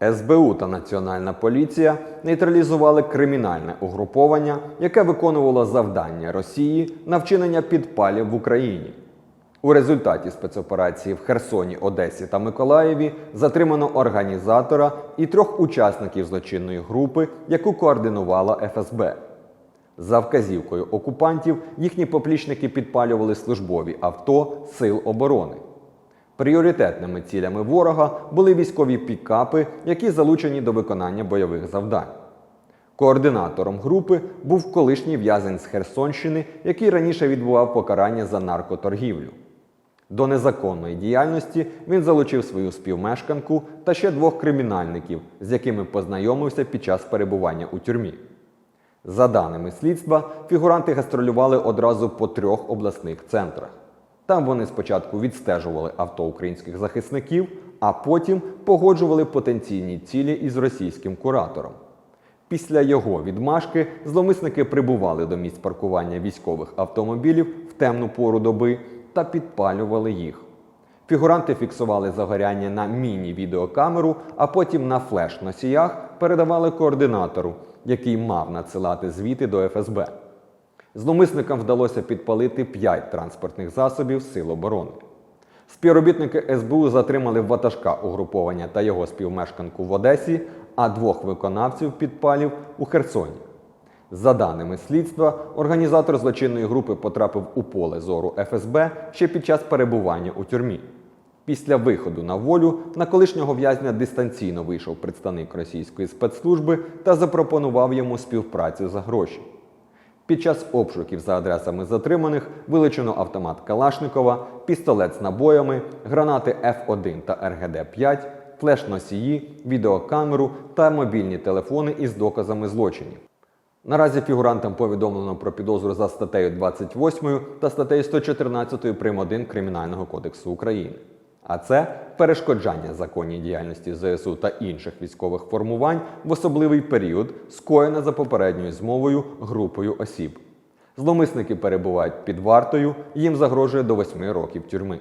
СБУ та Національна поліція нейтралізували кримінальне угруповання, яке виконувало завдання Росії на вчинення підпалів в Україні. У результаті спецоперації в Херсоні, Одесі та Миколаєві затримано організатора і трьох учасників злочинної групи, яку координувала ФСБ. За вказівкою окупантів їхні поплічники підпалювали службові авто Сил оборони. Пріоритетними цілями ворога були військові пікапи, які залучені до виконання бойових завдань. Координатором групи був колишній в'язень з Херсонщини, який раніше відбував покарання за наркоторгівлю. До незаконної діяльності він залучив свою співмешканку та ще двох кримінальників, з якими познайомився під час перебування у тюрмі. За даними слідства, фігуранти гастролювали одразу по трьох обласних центрах. Там вони спочатку відстежували авто українських захисників, а потім погоджували потенційні цілі із російським куратором. Після його відмашки зловмисники прибували до місць паркування військових автомобілів в темну пору доби та підпалювали їх. Фігуранти фіксували загоряння на міні-відеокамеру, а потім на флеш-носіях передавали координатору, який мав надсилати звіти до ФСБ. Зловмисникам вдалося підпалити 5 транспортних засобів Сил оборони. Співробітники СБУ затримали ватажка угруповання та його співмешканку в Одесі, а двох виконавців підпалів у Херсоні. За даними слідства, організатор злочинної групи потрапив у поле зору ФСБ ще під час перебування у тюрмі. Після виходу на волю на колишнього в'язня дистанційно вийшов представник російської спецслужби та запропонував йому співпрацю за гроші. Під час обшуків за адресами затриманих вилучено автомат Калашникова, пістолет з набоями, гранати F1 та РГД-5, флеш-носії, відеокамеру та мобільні телефони із доказами злочинів. Наразі фігурантам повідомлено про підозру за статтею 28 та статтею 114 прим. 1 Кримінального кодексу України. А це перешкоджання законній діяльності ЗСУ та інших військових формувань в особливий період, скоєне за попередньою змовою групою осіб. Зломисники перебувають під вартою, їм загрожує до 8 років тюрми.